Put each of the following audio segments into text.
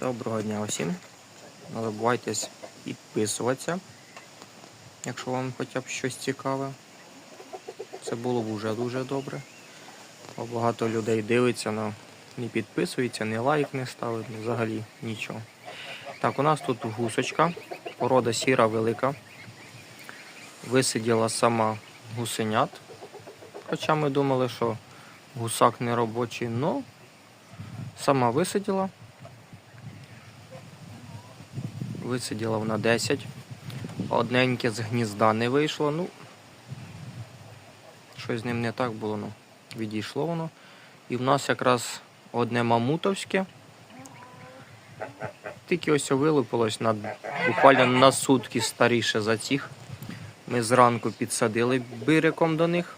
Доброго дня усім. Не забувайтесь підписуватися, якщо вам хоча б щось цікаве. Це було б вже дуже добре. Бо багато людей дивиться, але не підписується, ні лайк не ставить, взагалі нічого. Так, у нас тут гусочка, порода сіра велика. Висиділа сама гусенят. Хоча ми думали, що гусак не робочий, але сама висиділа. Висиділа вона 10. Одненьке з гнізда не вийшло. Ну, щось з ним не так було. Ну, відійшло воно. І в нас якраз одне мамутовське. Тільки ось вилупилось на, буквально на сутки старіше за цих. Ми зранку підсадили бириком до них.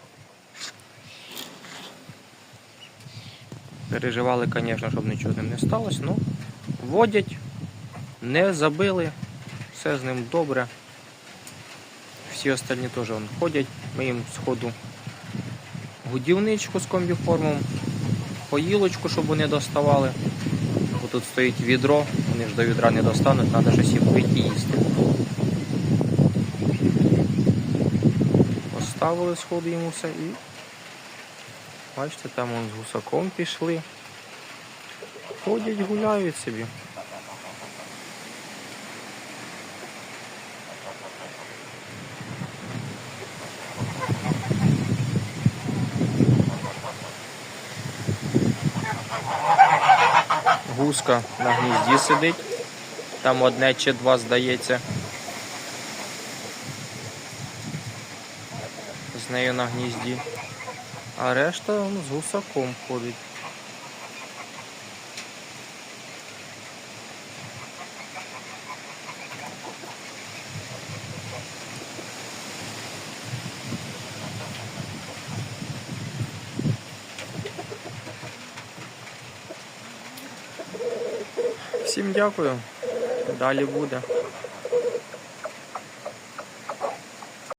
Переживали, звісно, щоб нічого з ним не сталося. Ну, водять, не забили, все з ним добре. Всі остальні теж вон, ходять. Ми їм сходу годівничку з комбіформом, поїлочку, щоб вони доставали. Бо тут стоїть відро, вони ж до відра не достануть, треба щось їм пити їсти. Поставили сходу йому все і бачите, там вон з гусаком пішли. Ходять, гуляють собі. Гуска на гнізді сидить. Там одне чи два здається. З нею на гнізді. А решта ну, з гусаком ходить. Всім дякую. Далі буде.